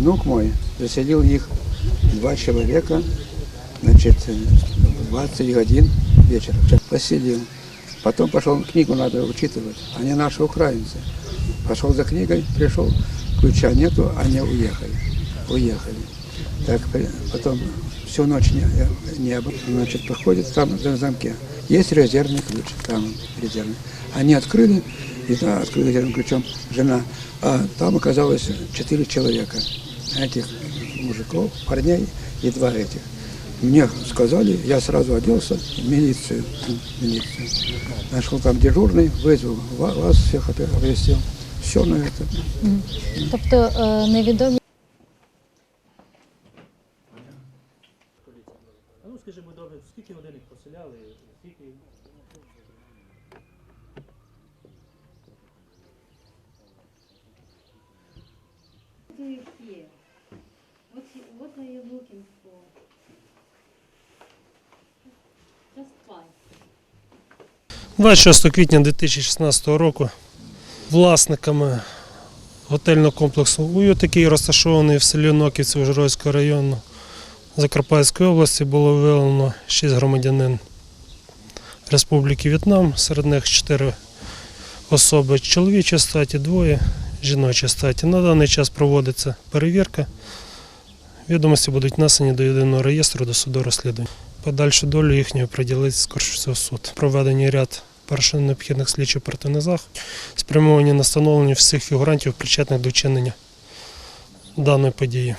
внук мой заселил их, два человека, значит, в 21 вечера. Посидел. Потом пошел, книгу надо учитывать. Они наши украинцы. Пошел за книгой, пришел, ключа нету, они уехали. Уехали. Так, потом всю ночь не, не было. Значит, проходит там на замке. Есть резервный ключ, там резервный. Они открыли, и да, открыли резервным ключом жена. А там оказалось четыре человека. Этих мужиков, парней и два этих. Мне сказали, я сразу оделся в милицию. в милицию. Нашел там дежурный, вызвал ва- вас всех опять оповестил. Все на это. Тобто е, невідомі А ну скажи, будь добре, скільки годин їх поселяли, скільки looking for? Just five. 26 квітня 2016 року власниками готельного комплексу «Уют», який розташований в селі Ноківці Ужгородського району Закарпатської області, було виявлено 6 громадянин Республіки В'єтнам. Серед них 4 особи чоловічої статі, двоє жіночої статі. На даний час проводиться перевірка. Відомості будуть внесені до єдиного реєстру до суду розслідування. Подальшу долю їхньої приділить скорше всього суд. Проведені ряд перших необхідних слідчих оперативних спрямовані на встановлення всіх фігурантів, причетних до вчинення даної події.